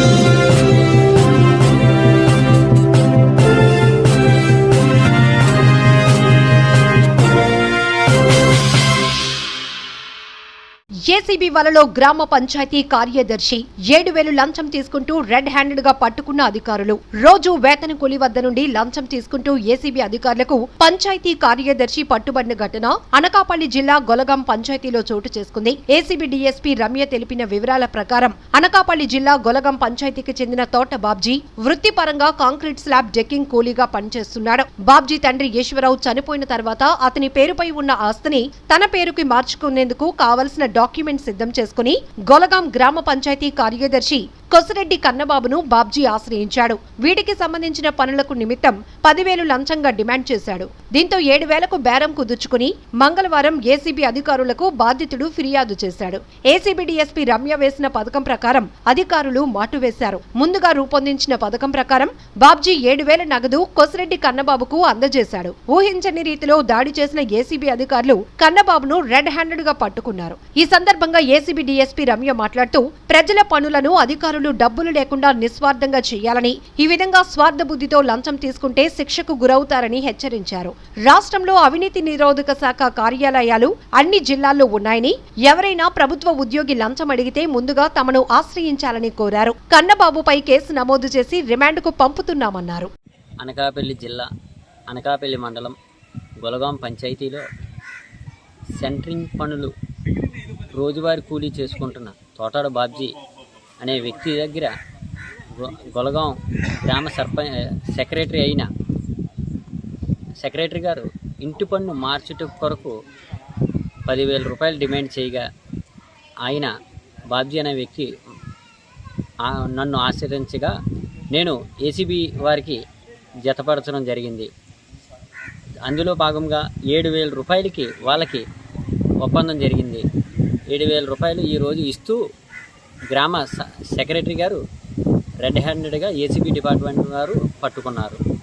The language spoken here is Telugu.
Thank you. ఏసీబీ వలలో గ్రామ పంచాయతీ కార్యదర్శి ఏడు వేలు లంచం తీసుకుంటూ రెడ్ హ్యాండెడ్గా పట్టుకున్న అధికారులు. రోజు వేతన కూలి వద్ద నుండి లంచం తీసుకుంటూ ఏసీబీ అధికారులకు పంచాయతీ కార్యదర్శి పట్టుబడిన ఘటన అనకాపల్లి జిల్లా గొలగం పంచాయతీలో చోటు చేసుకుంది. ఏసీబీ డీఎస్పీ రమ్య తెలిపిన వివరాల ప్రకారం అనకాపల్లి జిల్లా గొలగం పంచాయతీకి చెందిన తోట బాబ్జీ వృత్తిపరంగా కాంక్రీట్ స్లాబ్ డెక్కింగ్ కూలీగా పనిచేస్తున్నాడు. బాబ్జీ తండ్రి ఈశ్వరరావు చనిపోయిన తర్వాత అతని పేరుపై ఉన్న ఆస్తిని తన పేరుకి మార్చుకునేందుకు కావలసిన డాక్యుమెంట్ సిద్ధం చేసుకుని గొలగాం గ్రామ పంచాయతీ కార్యదర్శి కొసిరెడ్డి కన్నబాబును బాబ్జీ ఆశ్రయించాడు. వీటికి సంబంధించిన పనులకు నిమిత్తం పదివేలు లంచంగా డిమాండ్ చేశాడు. దీంతో ఏడు వేలకు బేరం కుదుర్చుకుని మంగళవారం ఏసీబీ అధికారులకు బాధితుడు ఫిర్యాదు చేశాడు. ఏసీబీ డీఎస్పీ రమ్య వేసిన పథకం ప్రకారం అధికారులు మాటు వేశారు. ముందుగా రూపొందించిన పథకం ప్రకారం బాబ్జీ ఏడు వేల నగదు కొసిరెడ్డి కన్నబాబుకు అందజేశాడు. ఊహించని రీతిలో దాడి చేసిన ఏసీబీ అధికారులు కన్నబాబును రెడ్ హ్యాండెడ్గా పట్టుకున్నారు. ఈ సందర్భంగా ఏసీబీ డీఎస్పీ రమ్య మాట్లాడుతూ ప్రజల పనులను అధికారులు డబ్బులు లేకుండా నిస్వార్థంగా చేయాలని ఈ విధంగా స్వార్థ బుద్ధితో లంచం తీసుకుంటే శిక్షకు గురవుతారని హెచ్చరించారు. రాష్ట్రంలో అవినీతి నిరోధక శాఖ కార్యాలయాలు అన్ని జిల్లాల్లో ఉన్నాయని ఎవరైనా ప్రభుత్వ ఉద్యోగి లంచం అడిగితే ముందుగా తమను ఆశ్రయించాలని కోరారు. కన్నబాబుపై కేసు నమోదు చేసి రిమాండ్కు పంపుతున్నామన్నారు. అనకాపల్లి జిల్లా అనకాపల్లి మండలం గొలగాం పంచాయతీలో సెంట్రింగ్ పనులు రోజువారీ కూలీ చేసుకుంటున్న తోటాడు బాబ్జీ అనే వ్యక్తి దగ్గర గొలగాం గ్రామ సర్పంచ్ సెక్రటరీ అయిన సెక్రటరీ గారు ఇంటి పన్ను మార్చుట కొరకు పదివేల రూపాయలు డిమాండ్ చేయగా ఆయన బాబ్జీ అనే వ్యక్తి నన్ను ఆశ్రయించగా నేను ఏసీబీ వారికి జతపరచడం జరిగింది. అందులో భాగంగా ఏడు వేల రూపాయలకి వాళ్ళకి ఒప్పందం జరిగింది. ఏడు వేల రూపాయలు ఈరోజు ఇస్తూ గ్రామ స- సెక్రటరీ గారు రెడ్ హ్యాండెడ్గా ఏసీబీ డిపార్ట్మెంట్ వారు పట్టుకున్నారు.